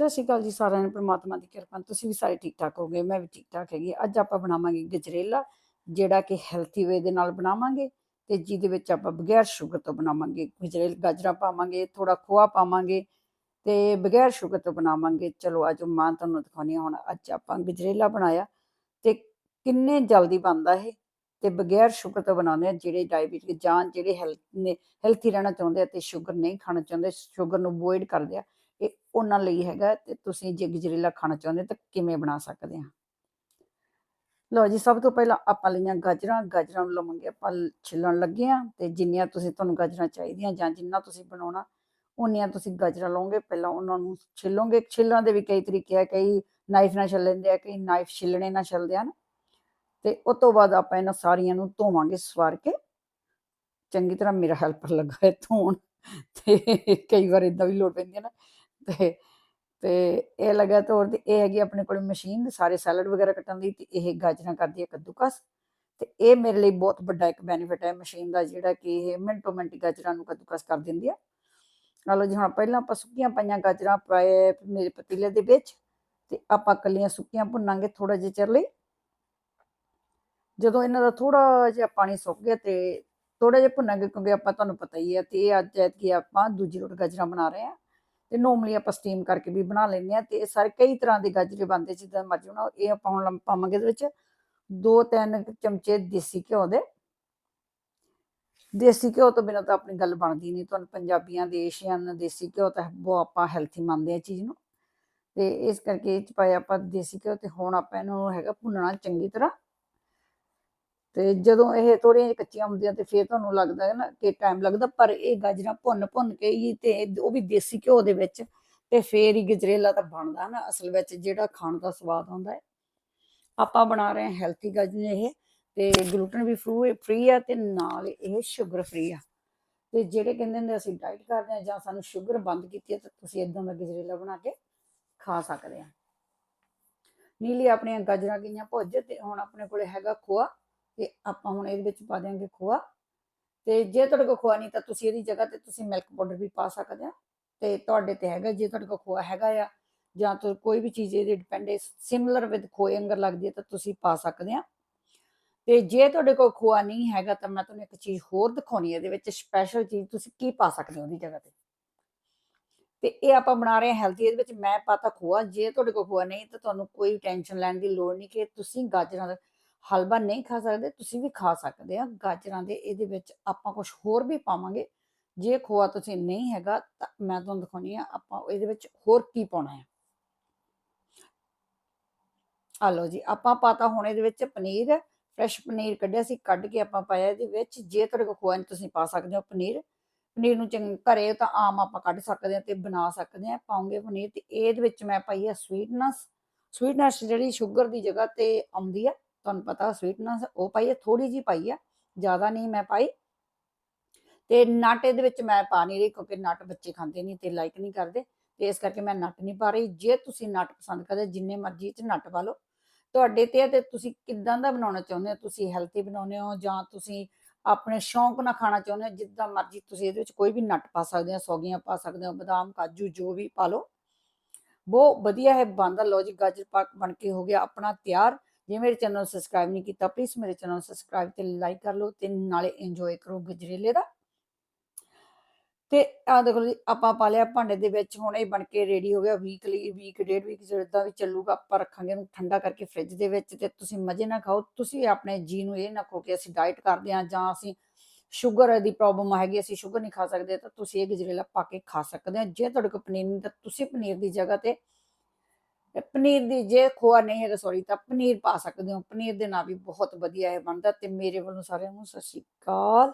ਸਤਿ ਸ਼੍ਰੀ ਅਕਾਲ ਜੀ ਸਾਰਿਆਂ ਨੂੰ, ਪ੍ਰਮਾਤਮਾ ਦੀ ਕਿਰਪਾ ਨਾਲ। ਤੁਸੀਂ ਵੀ ਸਾਰੇ ਠੀਕ ਠਾਕ ਹੋਗੇ? ਮੈਂ ਵੀ ਠੀਕ ਠਾਕ ਹੈਗੀ। ਅੱਜ ਆਪਾਂ ਬਣਾਵਾਂਗੇ ਗਜਰੇਲਾ, ਜਿਹੜਾ ਕਿ ਹੈਲਥੀ ਵੇ ਦੇ ਨਾਲ ਬਣਾਵਾਂਗੇ ਤੇ ਜਿਹਦੇ ਵਿੱਚ ਆਪਾਂ ਬਗੈਰ ਸ਼ੂਗਰ ਤੋਂ ਬਣਾਵਾਂਗੇ ਗਜਰੇਲ, ਗਾਜਰਾਂ ਪਾਵਾਂਗੇ ਥੋੜਾ ਖੋਆ ਪਾਵਾਂਗੇ ਤੇ ਬਗੈਰ ਸ਼ੂਗਰ ਤੋਂ ਬਣਾਵਾਂਗੇ। ਚਲੋ, ਅੱਜ ਮਾਂ ਤੁਹਾਨੂੰ ਦਿਖਾਉਣੀ ਹੁਣ ਅੱਜ ਆਪਾਂ ਗਜਰੇਲਾ ਬਣਾਇਆ ਤੇ ਕਿੰਨੇ ਜਲਦੀ ਬਣਦਾ ਇਹ ਤੇ ਬਗੈਰ ਸ਼ੂਗਰ ਤੋਂ ਬਣਾਉਂਦੇ ਆ ਜਿਹੜੇ ਡਾਇਬੀਟਿਕ ਜਾਂ ਜਿਹੜੇ ਹੈਲਥ ਨੇ ਹੈਲਥੀ ਰਹਿਣਾ ਚਾਹੁੰਦੇ ਆ ਤੇ ਸ਼ੂਗਰ ਨਹੀਂ ਖਾਣਾ ਚਾਹੁੰਦੇ ਸ਼ੂਗਰ ਨੂੰ ਅਵੋਇਡ ਕਰਦੇ ਆ। ਇਹ ਉਹਨਾਂ ਲਈ ਹੈਗਾ ਤੇ ਤੁਸੀਂ ਜੇ ਗਜਰੇਲਾ ਖਾਣਾ ਚਾਹੁੰਦੇ ਤਾਂ ਕਿਵੇਂ ਬਣਾ ਸਕਦੇ ਆ? ਲਓ ਜੀ, ਸਭ ਤੋਂ ਪਹਿਲਾਂ ਆਪਾਂ ਲਈਆਂ ਗਾਜਰਾਂ ਗਾਜਰਾਂ ਨੂੰ ਲਵਾਂਗੇ ਆਪਾਂ ਛਿੱਲਣ ਲੱਗੇ ਆ ਤੇ ਜਿੰਨੀਆਂ ਤੁਸੀਂ ਤੁਹਾਨੂੰ ਗਾਜਰਾਂ ਚਾਹੀਦੀਆਂ ਜਾਂ ਜਿੰਨਾ ਤੁਸੀਂ ਬਣਾਉਣਾ, ਉਨੀਆਂ ਤੁਸੀਂ ਗਾਜਰਾਂ ਲਓਗੇ। ਪਹਿਲਾਂ ਉਹਨਾਂ ਨੂੰ ਛਿੱਲੋਗੇ। ਛਿੱਲਣ ਦੇ ਵੀ ਕਈ ਤਰੀਕੇ ਆ, ਕਈ ਨਾਈਫ ਨਾਲ ਛਿੱਲ ਲੈਂਦੇ ਆ, ਕਈ ਨਾਈਫ ਛਿੱਲਣੇ ਨਾਲ ਛਿੱਲਦੇ ਆ ਨਾ। ਤੇ ਉਸ ਤੋਂ ਬਾਅਦ ਆਪਾਂ ਇਹਨਾਂ ਸਾਰੀਆਂ ਨੂੰ ਧੋਵਾਂਗੇ ਸਵਾਰ ਕੇ। ਚੰਗੀ ਤਰ੍ਹਾਂ ਮੇਰਾ ਹੈਲਪਰ ਲੱਗਾ ਹੈ ਧੋਣ। ਤੇ ਕਈ ਵਾਰ ਇਦਾਂ ਵੀ ਲੋੜ ਪੈਂਦੀ ਹੈ ਨਾ ਤੇ ਤੇ ਇਹ ਲੱਗਾ ਤੋਰ ਤੇ ਇਹ ਹੈਗੀ ਆਪਣੇ ਕੋਲ ਮਸ਼ੀਨ ਸਾਰੇ ਸੈਲਡ ਵਗੈਰਾ ਕੱਟਣ ਦੀ ਤੇ ਇਹ ਗਾਜਰਾਂ ਕਰਦੀ ਹੈ ਕੱਦੂਕਸ। ਤੇ ਇਹ ਮੇਰੇ ਲਈ ਬਹੁਤ ਵੱਡਾ ਇੱਕ ਬੈਨੀਫਿਟ ਹੈ ਮਸ਼ੀਨ ਦਾ ਜਿਹੜਾ ਕਿ ਇਹ ਮਿੰਟੋ ਮਿੰਟ ਗਾਜਰਾਂ ਨੂੰ ਕੱਦੂਕਸ ਕਰ ਦਿੰਦੀ ਹੈ। ਲਓ ਜੀ, ਹੁਣ ਪਹਿਲਾਂ ਆਪਾਂ ਸੁੱਕੀਆਂ ਪਈਆਂ ਗਾਜਰਾਂ ਪਾਏ ਮੇਰੇ ਪਤੀਲੇ ਦੇ ਵਿੱਚ ਤੇ ਆਪਾਂ ਕੱਲੀਆਂ ਸੁੱਕੀਆਂ ਭੁੰਨਾਂਗੇ ਥੋੜਾ ਜਿਹਾ ਚਿਰ ਲਈ। ਜਦੋਂ ਇਹਨਾਂ ਦਾ ਥੋੜਾ ਜਿਹਾ ਪਾਣੀ ਸੁੱਕ ਗਿਆ ਤੇ ਥੋੜਾ ਜਿਹਾ ਭੁੰਨਾਂਗੇ ਕਿਉਂਕਿ ਆਪਾਂ ਤੁਹਾਨੂੰ ਪਤਾ ਹੀ ਹੈ ਤੇ ਇਹ ਅੱਜ ਐਤਕੀ ਆਪਾਂ ਦੂਜੀ ਰੋਟ ਗਾਜਰਾਂ ਬਣਾ ਰਹੇ ਹਾਂ। ਤੇ ਨੋਰਮਲੀ ਆਪਾਂ ਸਟੀਮ ਕਰਕੇ ਵੀ ਬਣਾ ਲੈਂਦੇ ਆ ਤੇ ਇਹ ਸਾਰੇ ਕਈ ਤਰ੍ਹਾਂ ਦੇ ਗਾਜਰੇ ਬਣਦੇ, ਜਿੱਦਾਂ ਮਰਜ਼ੀ ਬਣਾਓ। ਇਹ ਆਪਾਂ ਹੁਣ ਪਾਵਾਂਗੇ ਇਹਦੇ ਵਿੱਚ ਦੋ ਤਿੰਨ ਚਮਚੇ ਦੇਸੀ ਘਿਓ ਦੇ। ਦੇਸੀ ਘਿਓ ਤੋਂ ਬਿਨਾਂ ਤਾਂ ਆਪਣੀ ਗੱਲ ਬਣਦੀ ਨਹੀਂ। ਤੁਹਾਨੂੰ ਪੰਜਾਬੀਆਂ ਦੇ ਏਸ਼ੀਅਨ ਦੇਸੀ ਘਿਓ ਤਾਂ ਬਹੁਤ ਆਪਾਂ ਹੈਲਥੀ ਮੰਨਦੇ ਆ ਚੀਜ਼ ਨੂੰ। ਤੇ ਇਸ ਕਰਕੇ ਇਹ ਚ ਪਾਇਆ ਆਪਾਂ ਦੇਸੀ ਘਿਓ ਤੇ ਹੁਣ ਆਪਾਂ ਇਹਨੂੰ ਹੈਗਾ ਭੁੰਨਣਾ ਚੰਗੀ ਤਰ੍ਹਾਂ। ਤੇ ਜਦੋਂ ਇਹ ਥੋੜੀਆਂ ਜਿਹੀਆਂ ਕੱਚੀਆਂ ਹੁੰਦੀਆਂ ਤੇ ਫਿਰ ਤੁਹਾਨੂੰ ਲੱਗਦਾ ਹੈ ਨਾ ਕਿ ਟਾਈਮ ਲੱਗਦਾ, ਪਰ ਇਹ ਗਾਜਰਾਂ ਭੁੰਨ ਭੁੰਨ ਕੇ ਹੀ ਤੇ ਉਹ ਵੀ ਦੇਸੀ ਘਿਓ ਦੇ ਵਿੱਚ ਤੇ ਫੇਰ ਹੀ ਗਜਰੇਲਾ ਤਾਂ ਬਣਦਾ ਨਾ ਅਸਲ ਵਿੱਚ, ਜਿਹੜਾ ਖਾਣ ਦਾ ਸਵਾਦ ਆਉਂਦਾ ਹੈ। ਆਪਾਂ ਬਣਾ ਰਹੇ ਹਾਂ ਹੈਲਥੀ ਗਾਜਰ ਇਹ ਤੇ ਗਲੂਟਨ ਵੀ ਫ੍ਰੀ ਆ ਤੇ ਨਾਲ ਇਹ ਸ਼ੂਗਰ ਫ੍ਰੀ ਆ। ਤੇ ਜਿਹੜੇ ਕਹਿੰਦੇ ਹੁੰਦੇ ਅਸੀਂ ਡਾਈਟ ਕਰਦੇ ਆ ਜਾਂ ਸਾਨੂੰ ਸ਼ੂਗਰ ਬੰਦ ਕੀਤੀ ਹੈ ਤਾਂ ਤੁਸੀਂ ਇਦਾਂ ਦਾ ਗਜਰੇਲਾ ਬਣਾ ਕੇ ਖਾ ਸਕਦੇ ਆ ਨੀਲੀ ਆਪਣੀਆਂ ਗਾਜਰਾਂ ਗਈਆਂ ਭੁੱਜ ਤੇ ਹੁਣ ਆਪਣੇ ਕੋਲੇ ਹੈਗਾ ਖੋਆ। ਤੇ ਆਪਾਂ ਹੁਣ ਇਹਦੇ ਵਿੱਚ ਪਾ ਦਿਆਂਗੇ ਖੋਆ। ਤੇ ਜੇ ਤੁਹਾਡੇ ਕੋਲ ਖੋਆ ਨਹੀਂ ਤਾਂ ਤੁਸੀਂ ਇਹਦੀ ਜਗ੍ਹਾ ਤੇ ਤੁਸੀਂ ਮਿਲਕ ਪਾਊਡਰ ਵੀ ਪਾ ਸਕਦੇ ਆ ਤੇ ਤੁਹਾਡੇ ਤੇ ਹੈਗਾ, ਜੇ ਤੁਹਾਡੇ ਕੋਲ ਖੋਆ ਹੈਗਾ ਆ, ਜਾਂ ਤਾਂ ਕੋਈ ਵੀ ਚੀਜ਼ ਇਹਦੇ ਡਿਪੈਂਡ ਹੈ ਸਿਮਿਲਰ ਵਿਦ ਖੋਏ ਅੰਗਰ ਲੱਗਦੀ ਹੈ ਤਾਂ ਤੁਸੀਂ ਪਾ ਸਕਦੇ ਆ ਤੇ ਜੇ ਤੁਹਾਡੇ ਕੋਲ ਖੋਆ ਨਹੀਂ ਹੈਗਾ ਤਾਂ ਮੈਂ ਤੁਹਾਨੂੰ ਇੱਕ ਚੀਜ਼ ਹੋਰ ਦਿਖਾਉਣੀ ਹੈ ਇਹਦੇ ਵਿੱਚ ਸਪੈਸ਼ਲ ਚੀਜ਼ ਤੁਸੀਂ ਕੀ ਪਾ ਸਕਦੇ ਹੋ ਉਹਦੀ ਜਗ੍ਹਾ ਤੇ। ਤੇ ਇਹ ਆਪਾਂ ਬਣਾ ਰਹੇ ਹਾਂ ਹੈਲਦੀ ਇਹਦੇ ਵਿੱਚ ਮੈਂ ਪਾਤਾ ਖੋਆ, ਜੇ ਤੁਹਾਡੇ ਕੋਲ ਖੋਆ ਨਹੀਂ ਤਾਂ ਤੁਹਾਨੂੰ ਕੋਈ ਟੈਨਸ਼ਨ ਲੈਣ ਦੀ ਲੋੜ ਨਹੀਂ ਕਿ ਤੁਸੀਂ ਗਾਜਰਾਂ ਦਾ ਹਲਵਾ ਨਹੀਂ ਖਾ ਸਕਦੇ, ਤੁਸੀਂ ਵੀ ਖਾ ਸਕਦੇ ਆ। ਗਾਜਰਾਂ ਦੇ ਇਹਦੇ ਵਿੱਚ ਆਪਾਂ ਕੁਝ ਹੋਰ ਵੀ ਪਾਵਾਂਗੇ। ਜੇ ਖੋਆ ਤੁਸੀਂ ਨਹੀਂ ਹੈਗਾ ਤਾਂ ਮੈਂ ਤੁਹਾਨੂੰ ਦਿਖਾਉਣੀ ਆ, ਆਪਾਂ ਇਹਦੇ ਵਿੱਚ ਹੋਰ ਕੀ ਪਾਉਣਾ ਹੈ। ਆ ਲਓ ਜੀ, ਆਪਾਂ ਪਾਤਾ ਹੁਣ ਇਹਦੇ ਵਿੱਚ ਪਨੀਰ, ਫਰੈਸ਼ ਪਨੀਰ ਕੱਢਿਆ ਸੀ, ਕੱਢ ਕੇ ਆਪਾਂ ਪਾਇਆ ਇਹਦੇ ਵਿੱਚ। ਜੇ ਤੁਹਾਡੇ ਕੋਲ ਖੋਆ ਨਹੀਂ, ਤੁਸੀਂ ਪਾ ਸਕਦੇ ਹੋ ਪਨੀਰ। ਪਨੀਰ ਨੂੰ ਚੰਗ, ਘਰੇ ਤਾਂ ਆਮ ਆਪਾਂ ਕੱਢ ਸਕਦੇ ਆ ਤੇ ਬਣਾ ਸਕਦੇ ਆ ਪਾਉਂਗੇ ਪਨੀਰ ਤੇ ਇਹਦੇ ਵਿੱਚ ਮੈਂ ਪਾਈ ਆ ਸਵੀਟਨੈਸ ਸਵੀਟਨੈਸ ਜਿਹੜੀ ਸ਼ੂਗਰ ਦੀ ਜਗ੍ਹਾ ਤੇ ਆਉਂਦੀ ਆ ਤੁਹਾਨੂੰ ਪਤਾ ਸਵੀਟਨੈਸ ਉਹ ਪਾਈ ਹੈ ਥੋੜੀ ਜੀ ਪਾਈ ਆ ਜ਼ਿਆਦਾ ਨਹੀਂ ਮੈਂ ਪਾਈ। ਤੇ ਨਟ ਇਹਦੇ ਵਿੱਚ ਮੈਂ ਪਾ ਨਹੀਂ ਰਹੀ ਕਿਉਂਕਿ ਨਟ ਬੱਚੇ ਖਾਂਦੇ ਨਹੀਂ ਤੇ ਲਾਈਕ ਨਹੀਂ ਕਰਦੇ। ਤੇ ਇਸ ਕਰਕੇ ਮੈਂ ਨਟ ਨਹੀਂ ਪਾ ਰਹੀ। ਜੇ ਤੁਸੀਂ ਨਟ ਪਸੰਦ ਕਰਦੇ, ਜਿੰਨੇ ਮਰਜ਼ੀ ਚ ਨਟ ਪਾ ਲਓ। ਤੁਹਾਡੇ ਤੇ ਤੇ ਤੁਸੀਂ ਕਿੱਦਾਂ ਦਾ ਬਣਾਉਣਾ ਚਾਹੁੰਦੇ ਹੋ? ਤੁਸੀਂ ਹੈਲਥੀ ਬਣਾਉਂਦੇ ਹੋ ਜਾਂ ਤੁਸੀਂ ਆਪਣੇ ਸ਼ੌਂਕ ਨਾਲ ਖਾਣਾ ਚਾਹੁੰਦੇ ਹੋ? ਜਿੱਦਾਂ ਮਰਜ਼ੀ ਤੁਸੀਂ ਇਹਦੇ ਵਿੱਚ ਕੋਈ ਵੀ ਨਟ ਪਾ ਸਕਦੇ ਹੋ, ਸੌਗੀਆਂ ਪਾ ਸਕਦੇ ਹੋ, ਬਦਾਮ, ਕਾਜੂ, ਜੋ ਵੀ ਪਾ ਲਓ। ਬਹੁਤ ਵਧੀਆ ਹੈ ਬਣਦਾ। ਲਓ ਜੀ, ਗਾਜਰ ਪਾਕ ਬਣ ਕੇ ਹੋ ਗਿਆ ਆਪਣਾ ਤਿਆਰ। ਜੇ ਮੇਰੇ ਚੈਨਲ ਨੂੰ ਸਬਸਕ੍ਰਾਈਬ ਨਹੀਂ ਕੀਤਾ ਪਲੀਜ਼ ਮੇਰੇ ਚੈਨਲ ਨੂੰ ਸਬਸਕ੍ਰਾਈਬ ਤੇ ਲਾਈਕ ਕਰ ਲਓ ਤੇ ਨਾਲੇ ਇੰਜੋਏ ਕਰੋ ਗਜਰੇਲੇ ਦਾ। ਤੇ ਆ ਦੇਖੋ ਜੀ, ਆਪਾਂ ਪਾ ਲਿਆ ਭਾਂਡੇ ਦੇ ਵਿੱਚ, ਹੁਣ ਇਹ ਬਣ ਕੇ ਰੈਡੀ ਹੋ ਗਿਆ ਵੀਕਲੀ ਵੀਕ ਡੇਢ ਵੀਕ ਜਿੱਦਾਂ ਵੀ ਚੱਲੂਗਾ, ਆਪਾਂ ਰੱਖਾਂਗੇ ਇਹਨੂੰ ਠੰਡਾ ਕਰਕੇ ਫ੍ਰਿਜ ਦੇ ਵਿੱਚ ਤੇ ਤੁਸੀਂ ਮਜ਼ੇ ਨਾਲ ਖਾਓ। ਤੁਸੀਂ ਆਪਣੇ ਜੀ ਨੂੰ ਇਹ ਨਾ ਕਹੋ ਕਿ ਅਸੀਂ ਡਾਈਟ ਕਰਦੇ ਹਾਂ ਜਾਂ ਅਸੀਂ ਸ਼ੂਗਰ ਦੀ ਪ੍ਰੋਬਲਮ ਹੈਗੀ, ਅਸੀਂ ਸ਼ੂਗਰ ਨਹੀਂ ਖਾ ਸਕਦੇ ਤਾਂ ਤੁਸੀਂ ਇਹ ਗਜਰੇਲਾ ਪਾ ਕੇ ਖਾ ਸਕਦੇ ਹੋ। ਜੇ ਤੁਹਾਡੇ ਕੋਲ ਪਨੀਰ ਨਹੀਂ ਤਾਂ ਤੁਸੀਂ ਪਨੀਰ ਦੀ ਜਗ੍ਹਾ ਤੇ ਪਨੀਰ ਦੀ ਜੇ ਖੋਆ ਨਹੀਂ ਹੈਗਾ ਸੌਰੀ ਤਾਂ ਪਨੀਰ ਪਾ ਸਕਦੇ ਹੋ। ਪਨੀਰ ਦੇ ਨਾਲ ਵੀ ਬਹੁਤ ਵਧੀਆ ਇਹ ਬਣਦਾ ਤੇ ਮੇਰੇ ਵੱਲੋਂ ਸਾਰਿਆਂ ਨੂੰ ਸਤਿ ਸ਼੍ਰੀ ਅਕਾਲ।